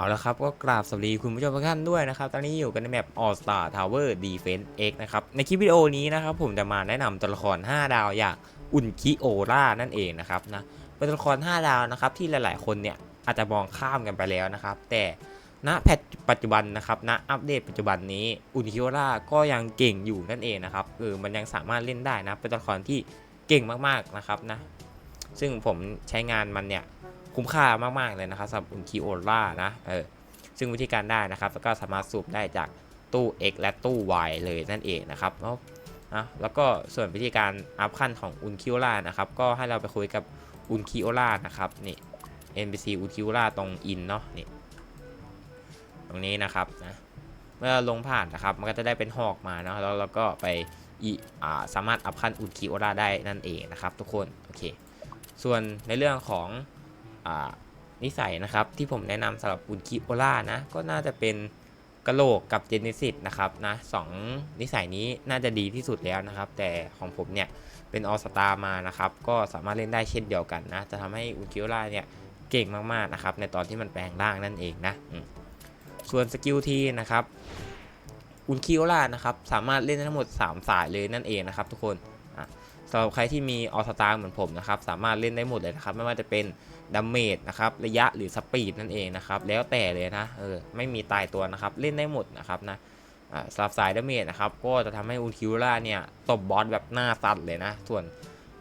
เอาละครับก็กราบสวัสดีคุณผู้ชมทุกท่านด้วยนะครับ ตอนนี้อยู่กันในแมป All Star Tower Defense X นะครับ ในคลิปวิดีโอนี้นะครับผมจะมาแนะนำตัวละคร 5 ดาวอย่างอุนคิโอรานั่นเองนะครับนะเป็นตัวละคร 5 ดาวนะครับที่หลาย ๆ คนเนี่ยอาจจะมองข้ามกันไปแล้วนะครับ แต่ณแพทปัจจุบันนะครับณอัปเดตปัจจุบันนี้อุนคิโอราก็ยังเก่งอยู่นั่นเองนะครับเออมันยังสามารถเล่นได้นะเป็นตัวละครที่เก่งมากๆนะครับนะซึ่งผมใช้งานมันเนี่ย คุ้มค่ามากๆเลยนะครับสำหรับอุนคิโอล่านะเออซึ่งวิธีการได้นะครับแล้วก็สามารถสูบได้จากตู้ X และตู้ Y เลยนั่นเองนะครับแล้วนะแล้วก็ส่วนวิธีการอัพขั้นของอุนคิโอล่านะครับก็ให้เราไปคุยกับอุนคิโอล่านะครับนี่ NPC อุนคิโอล่าตรงอินเนาะนี่ตรงนี้นะครับนะเมื่อลงผ่านนะครับมันก็จะได้เป็นหอกมาเนาะแล้วเราก็ไปอีอ่าสามารถอัพขั้นอุนคิโอล่าได้นั่นเองนะครับทุกคนโอเคส่วนในเรื่องของ นิสัยนะครับที่ผมแนะนำสำหรับอุนคิโอล่านะ ก็น่าจะเป็นกระโหลกกับเจเนซิสนะครับนะสองนิสัยนี้น่าจะดีที่สุดแล้วนะครับ แต่ของผมเนี่ยเป็นออสตามานะครับ ก็สามารถเล่นได้เช่นเดียวกันนะ จะทำให้อุนคิโอล่าเนี่ยเก่งมากๆนะครับ ในตอนที่มันแปลงร่างนั่นเองนะส่วนสกิลทีนะครับอุนคิโอล่านะครับสามารถเล่นได้ทั้งหมด 3 สายเลยนั่นเองนะครับ ทุกคนสำหรับใครที่มีออสตาเหมือนผมนะครับ สามารถเล่นได้หมดเลยนะครับ ไม่ว่าจะเป็น ดาเมจนะครับระยะหรือสปีดนั่นเองนะครับแล้วแต่เลยนะเออไม่มีตายตัวนะครับเล่นได้หมดนะครับนะสลับสายดาเมจนะครับก็จะทำให้อุคิวล่าเนี่ยตบบอสแบบหน้าสั่นเลยนะ ส่วน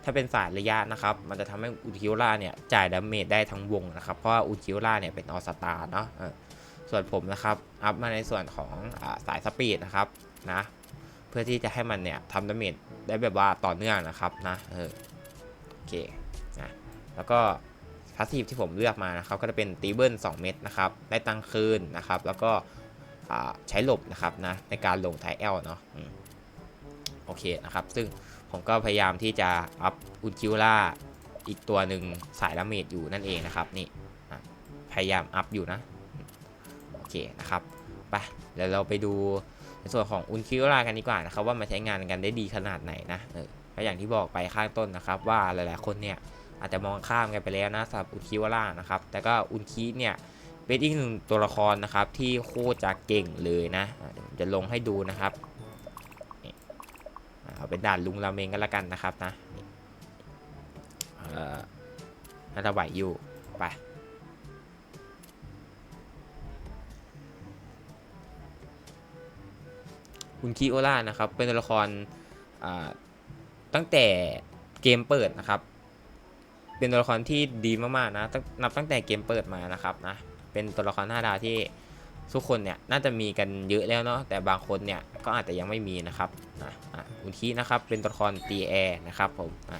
ถ้าเป็นสายระยะนะครับมันจะทำให้อุคิวล่าเนี่ยจ่ายดาเมจได้ทั้งวงนะครับเพราะว่าอุคิวล่าเนี่ยเป็นออสตาเนาะส่วนผมนะครับอัพมาในส่วนของอสายสปีดนะครับนะเพื่อที่จะให้มันเนี่ยทำดาเมจได้แบบว่าต่อเนื่องนะครับนะเออโอเคนะแล้วก็ พาสซีฟที่ผมเลือกมานะครับก็จะเป็นตีเบิล2เม็ดนะครับได้ตังคืนนะครับแล้วก็ใช้หลบนะครับนะในการลงไทเอลเนาะอโอเคนะครับซึ่งผมก็พยายามที่จะอัพอุนคิวล่าอีกตัวหนึ่งสายดาเมจอยู่นั่นเองนะครับนี่พยายามอัพอยู่นะโอเคนะครับไปเดี๋ยวเราไปดูในส่วนของอุนคิวลากันดีกว่านะครับว่ามันใช้งานกันได้ดีขนาดไหนนะเออก็อย่างที่บอกไปข้างต้นนะครับว่าหลายๆคนเนี่ย อาจจะมองข้ามกันไปแล้วนะสำหรับอุนคิวาร่านะครับ แต่ก็อุนคิเนี่ยเป็นอีกหนึ่งตัวละครนะครับที่โคตรจะเก่งเลยนะจะลงให้ดูนะครับเอาเป็นด่านลุงราเมงกันละกันนะครับนะน่าจะไหวอยู่ไปอุนคิโอล่านะครับเป็นตัวละครตั้งแต่เกมเปิดนะครับ เป็นตัวละครที่ดีมากๆนะตั้งนับตั้งแต่เกมเปิดมานะครับนะเป็นตัวละครหน้าดาวที่ทุกคนเนี่ยน่าจะมีกันเยอะแล้วเนาะแต่บางคนเนี่ยก็อาจจะยังไม่มีนะครับนะอะอุนคีนะครับเป็นตัวละครตีแอร์นะครับผมอะ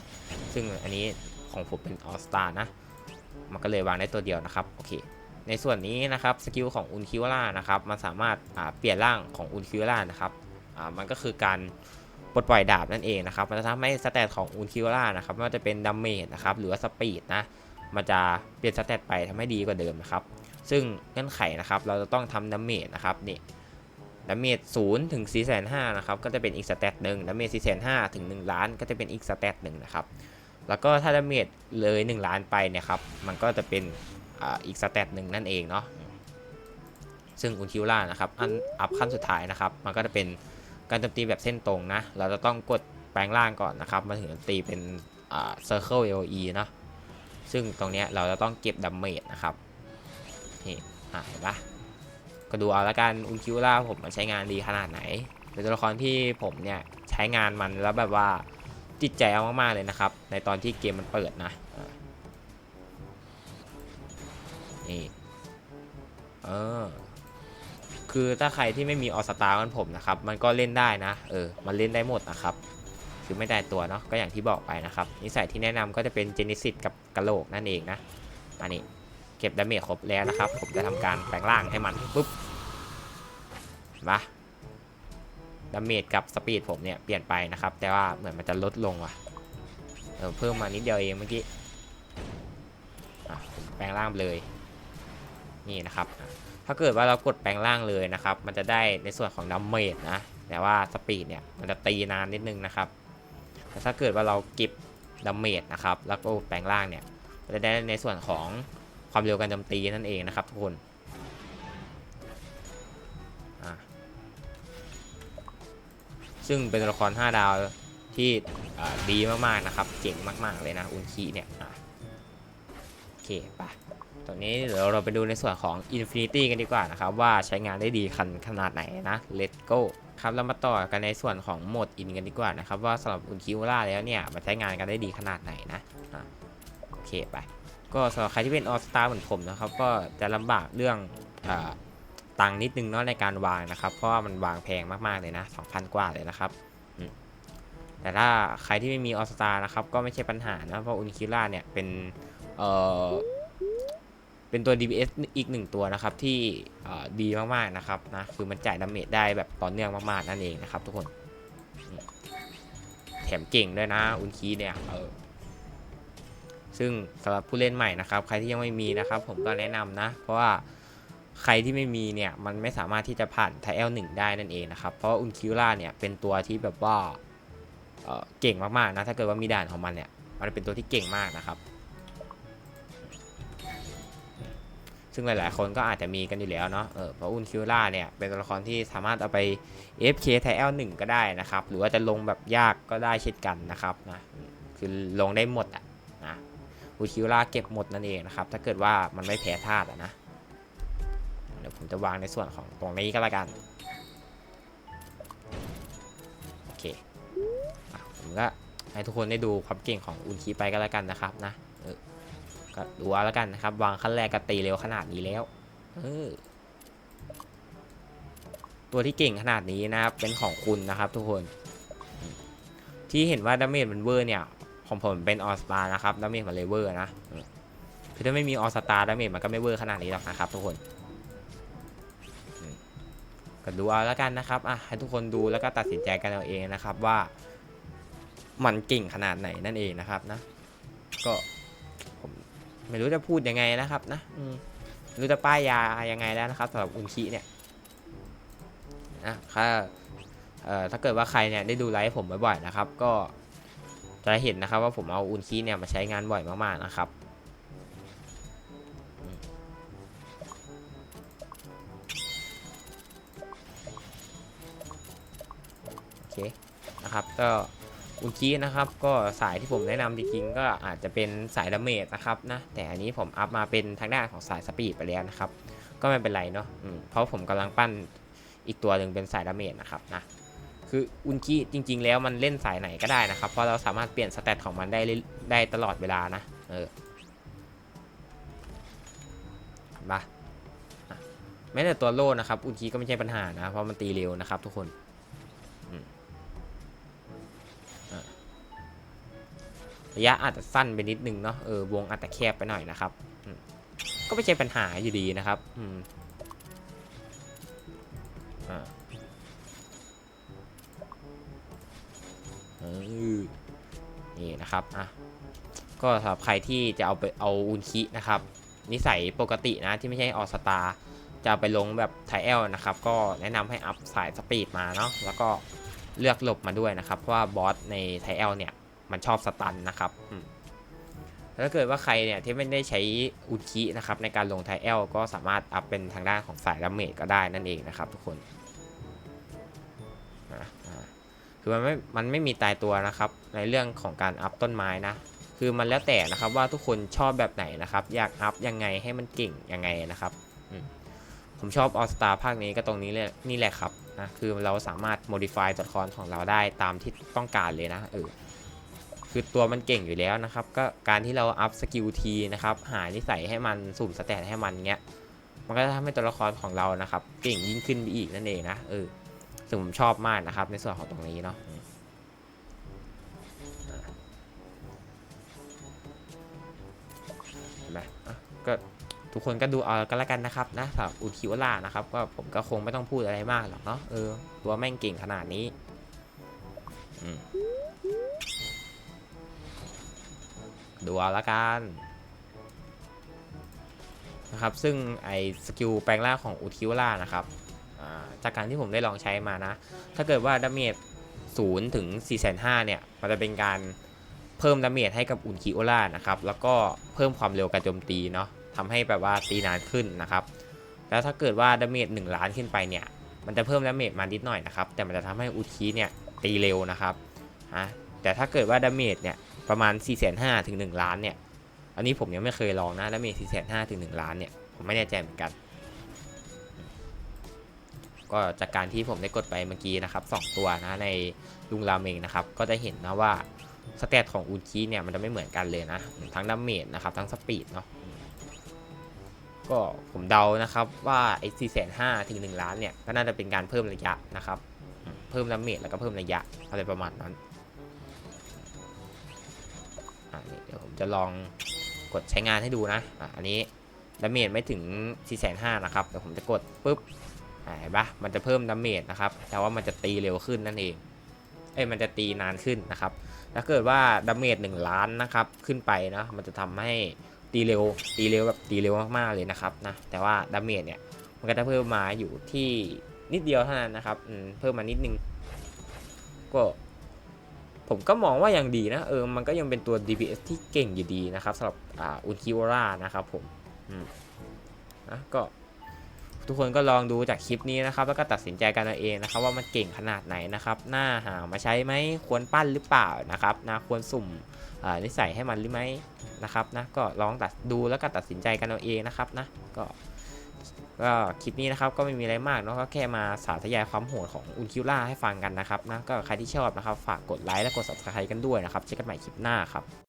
ซึ่งอันนี้ของผมเป็นออสตานะมันก็เลยวางได้ตัวเดียวนะครับโอเคในส่วนนี้นะครับสกิลของอุนคิวล่านะครับมันสามารถอ่าเปลี่ยนร่างของอุนคิวล่านะครับอ่ามันก็คือการ ปลดปล่อยดาบนั่นเองนะครับ มันจะทำให้สเตตของอุนคิวล่านะครับไม่ว่าจะเป็นดาเมจนะครับหรือว่าสปีดนะมันจะเปลี่ยนสเตตไปทำให้ดีกว่าเดิมนะครับ ซึ่งเงื่อนไขนะครับเราจะต้องทำดาเมจนะครับนี่ดาเมจศูนย์ถึง4 5 0 0 0นห้านะครับก็จะเป็นอีกสเตตหนึ่งดาเมจ4 5 0 0 0ถึง1ล้านก็จะเป็นอีกสเตตหนึ่งนะครับแล้วก็ถ้าดาเมจเลย 1 ล้านไปเนี่ยครับมันก็จะเป็นออีกสเตตหนึ่งนั่นเองเนาะซึ่งอุนคิวล่านะครับอันอัพขั้นสุดท้ายนะครับมันก็จะเป็น การโจมตีแบบเส้นตรงนะ เราจะต้องกดแปลงร่างก่อนนะครับมาถึงตีเป็นเซอ่า circle AOE นะซึ่งตรงเนี้ยเราจะต้องเก็บดาเมจนะครับนี่เห็นปะก็ดูเอาละกันอุนคิวล่าผมมันใช้งานดีขนาดไหน เป็นตัวละครที่ผมเนี่ยใช้งานมันแล้วแบบว่าจิตใจเอามากๆเลยนะครับ ในตอนที่เกมมันเปิดนะนี่เออ คือถ้าใครที่ไม่มีออสตาร์มันผมนะครับ มันก็เล่นได้นะ เออ มันเล่นได้หมดนะครับ คือไม่ได้ตัวเนาะ ก็อย่างที่บอกไปนะครับ นิสัยที่แนะนำก็จะเป็นเจนิสิตกับกะโหลกนั่นเองนะ อันนี้เก็บดาเมจครบแล้วนะครับ ผมจะทำการแปลงร่างให้มันปุ๊บมาดาเมจกับสปีดผมเนี่ยเปลี่ยนไปนะครับ แต่ว่าเหมือนมันจะลดลงว่ะ เออเพิ่มมานิดเดียวเองเมื่อกี้แปลงร่างเลย นี่นะครับ ถ้าเกิดว่าเรากดแปลงร่างเลยนะครับ มันจะได้ในส่วนของดาเมจนะ แต่ว่าสปีดเนี่ยมันจะตีนานนิดนึงนะครับแต่ถ้าเกิดว่าเราเก็บดาเมจนะครับ แล้วก็แปลงร่างเนี่ยจะได้ในส่วนของความเร็วการโจมตีนั่นเองนะครับทุกคนซึ่งเป็นตัวละคร 5 ดาวที่ดีมากๆนะครับ เจ๋งมากๆเลยนะอุนคีเนี่ยโอเคไป ตอนนี้เดี๋ยวเราไปดูในส่วนของ Infinity กันดีกว่านะครับว่าใช้งานได้ดีคันขนาดไหนนะ Let's go ครับเรามาต่อกันในส่วนของโหมดอินกันดีกว่านะครับว่าสำหรับอุนคิวล่าแล้วเนี่ยมันใช้งานกันได้ดีขนาดไหนนะโอเคไปก็สำหรับใครที่เป็นออสตาเหมือนผมนะครับก็จะลำบากเรื่องอตังนิดนึงเนาะในการวางนะครับ เพราะว่ามันวางแพงมากๆเลยนะ 2,000 กว่าเลยนะครับแต่ถ้าใครที่ไม่มีออสตานะครับก็ไม่ใช่ปัญหานะเพราะอุนคิล่าเนี่ยเป็นเอ่อ เป็นตัว DBS อีกหนึ่งตัวนะครับที่ดีมากๆนะครับนะคือมันจ่ายดาเมจได้แบบต่อเนื่องมากๆนั่นเองนะครับทุกคน แถมเก่งด้วยนะอุนคีเนี่ยเออซึ่งสำหรับผู้เล่นใหม่นะครับ ใครที่ยังไม่มีนะครับ ผมก็แนะนำนะ เพราะว่าใครที่ไม่มีเนี่ยมันไม่สามารถที่จะผ่านไทเอลหนึ่งได้นั่นเองนะครับ เพราะอุนคิวล่าเนี่ยเป็นตัวที่แบบว่าเเก่งมากๆนะถ้าเกิดว่ามีด่านของมันเนี่ยมันเป็นตัวที่เก่งมากนะครับ ซึ่งหลายๆ คนก็อาจจะมีกันอยู่แล้วเนาะเออเพราะอุนคิวล่าเนี่ยเป็นตัวละครที่สามารถเอาไป FK ไทเอลหนึ่งก็ได้นะครับ หรือว่าจะลงแบบยากก็ได้เช่นกันนะครับนะคือลงได้หมดอะนะอูคิวล่าเก็บหมดนั่นเองนะครับ ถ้าเกิดว่ามันไม่แพ้ธาตุอะนะเดี๋ยวผมจะวางในส่วนของตรงนี้ก็แล้วกันโอเคอผมก็ให้ทุกคนได้ดูความเก่งของอุนคีไปก็แล้วกันนะครับนะ ก็ดูเอาแล้วกันนะครับ วางขั้นแรกก็ตีเร็วขนาดนี้แล้วเออตัวที่เก่งขนาดนี้นะครับ เป็นของคุณนะครับทุกคน ที่เห็นว่าดาเมจมันเวอร์เนี่ยของผมเป็นออสตานะครับดาเมจมันเลยเวอร์นะคือถ้าไม่มีออสตาดาเมจมันก็ไม่เวอร์ขนาดนี้หรอกนะครับ ทุกคนก็ดูเอาแล้วกันนะครับอะให้ทุกคนดูแล้วก็ตัดสินใจกันเอาเองนะครับว่า มันเก่งขนาดไหนนั่นเองนะครับนะ ก็ ไม่รู้จะพูดยังไงนะครับนะอืมรู้จะป้ายยายังไงแล้วนะครับสำหรับอุนคิเนี่ยนะถ้าเอ่อถ้าเกิดว่าใครเนี่ยได้ดูไลฟ์ผมบ่อยๆนะครับ ก็จะเห็นนะครับว่าผมเอาอุนคีเนี่ยมาใช้งานบ่อยมากๆนะครับโอเคนะครับก็ อุนคีนะครับ ก็สายที่ผมแนะนำจริงๆก็อาจจะเป็นสายดาเมจนะครับนะแต่อันนี้ผมอัพมาเป็นทางด้านของสายสปีดไปแล้วนะครับ ก็ไม่เป็นไรเนาะเพราะผมกำลังปั้นอีกตัวหนึ่งเป็นสายดาเมจนะครับนะคืออุนกิจริง ๆ แล้วมันเล่นสายไหนก็ได้นะครับ เพราะเราสามารถเปลี่ยนสเตตของมันได้ได้ตลอดเวลานะเออเห็นปะอะแม้แต่ตัวโล่นะครับอุนกิก็ไม่ใช่ปัญหานะเพราะมันตีเร็วนะครับทุกคน ระยะอาจจะสั้นไปนิดนึงเนาะเออวงอาจจะแคบไปหน่อยนะครับก็ไม่ใช่ปัญหาอยู่ดีนะครับอืมอ่าเออนี่นะครับอะก็สำหรับใครที่จะเอาไปเอาอุนคินะครับ นิสัยปกตินะที่ไม่ใช่ออสตาจะไปลงแบบไทเอลนะครับ ก็แนะนำให้อัพสายสปีดมาเนาะแล้วก็เลือกหลบมาด้วยนะครับ เพราะว่าบอสในไทเอลเนี่ย มันชอบสตันนะครับแล้วถ้าเกิดว่าใครเนี่ยที่ไม่ได้ใช้อุนคินะครับในการลงไทเอลก็สามารถอัพเป็นทางด้านของสายดาเมจก็ได้นั่นเองนะครับ ทุกคนคือมันไม่ มันไม่มีตายตัวนะครับในเรื่องของการอัพต้นไม้นะ คือมันแล้วแต่นะครับว่าทุกคนชอบแบบไหนนะครับ อยากอัพยังไงให้มันเก่งยังไงนะครับ ผมชอบออสตาภาคนี้ก็ตรงนี้เลยนี่แหละครับนะ คือเราสามารถ modify ตัวละครของเราได้ตามที่ต้องการเลยนะ เออ คือตัวมันเก่งอยู่แล้วนะครับ ก็การที่เราอัพสกิลทีนะครับ หานิสัยให้มันสุ่มสแตทให้มันเงี้ย มันก็จะทำให้ตัวละครของเรานะครับ เก่งยิ่งขึ้นไปอีกนั่นเองนะ เออซึ่งผมชอบมากนะครับ ในส่วนของตรงนี้เนาะเห็นไหมอะก็ทุกคนก็ดูเอากันแล้วกันนะครับนะสำหรับอุคิวล่านะครับ ก็ผมก็คงไม่ต้องพูดอะไรมากหรอกเนาะ เออ ตัวแม่งเก่งขนาดนี้ อืม ดูเอาละกันนะครับ ซึ่งไอสกิลแปลงร่างของอุคิวล่านะครับจากการที่ผมได้ลองใช้มานะ ถ้าเกิดว่าดาเมจ0ถึง4 5 0 0เนี่ย มันจะเป็นการเพิ่มดาเมจให้กับอุนคิโอล่านะครับ แล้วก็เพิ่มความเร็วการโจมตีเนาะทำให้แบบว่าตีนานขึ้นนะครับ แล้วถ้าเกิดว่าดาเมจ1ล้านขึ้นไปเนี่ย มันจะเพิ่มดาเมจมานิดหน่อยนะครับ แต่มันจะทำให้อุนคิเนี่ยตีเร็วนะครับ ฮะ แต่ถ้าเกิดว่าดาเมจเนี่ย ประมาณ 4 5 0 0 0ถึง1ล้านเนี่ย อันนี้ผมยังไม่เคยลองนะดาเมจ4 5 0 0 0ถึง1ล้านเนี่ย ผมไม่แน่ใจเหมือนกัน ก็จากการที่ผมได้กดไปเมื่อกี้นะครับ 2 ตัวนะในลุงราเมงนะครับ ก็จะเห็นนะว่าสเตตของอุนคีเนี่ยมันจะไม่เหมือนกันเลยนะ ทั้งดาเมจนะครับ ทั้งสปีดเนาะก็ผมเดานะครับว่าไอ้4 5 0 0 0ถึง1ล้านเนี่ย ก็น่าจะเป็นการเพิ่มระยะนะครับ เพิ่มดาเมจแล้วก็เพิ่มระยะอะไรประมาณนั้น เดี๋ยวผมจะลองกดใช้งานให้ดูนะอะอันนี้ดาเมจไม่ถึง 4 5 0 0 0นะครับเดี๋ยวผมจะกดปุ๊บเห็นปะมันจะเพิ่มดาเมจนะครับ แต่ว่ามันจะตีเร็วขึ้นนั่นเอง เอ้ย มันจะตีนานขึ้นนะครับ ถ้าเกิดว่าดาเมจ1ล้านนะครับ ขึ้นไปนะมันจะทำให้ตีเร็ว ตีเร็วแบบตีเร็วมากๆเลยนะครับนะ แต่ว่าดาเมจเนี่ย มันก็จะเพิ่มมาอยู่ที่นิดเดียวเท่านั้นนะครับ เพิ่มมานิดนึง ก็ ผมก็มองว่ายังดีนะ เออ มันก็ยังเป็นตัว DPS ที่เก่งอยู่ดีนะครับสำหรับอ่าอุนคิวรานะครับผมอืมนะก็ทุกคนก็ลองดูจากคลิปนี้นะครับ แล้วก็ตัดสินใจกันเอาเองนะครับ ว่ามันเก่งขนาดไหนนะครับ หน่าหามาใช้ไหมควรปั้นหรือเปล่านะครับนะควรสุ่มนิสัยให้มันหรือไม่นะครับนะก็ลองตัดดูแล้วก็ตัดสินใจกันเอาเองนะครับนะก็ ก็คลิปนี้นะครับก็ไม่มีอะไรมากเนาะก็แค่มาสาธยายความโหดของอุนคิวล่าให้ฟังกันนะครับนะก็ใครที่ชอบนะครับฝากกดไลค์และกด subscribe กันด้วยนะครับเจอกันใหม่คลิปหน้าครับ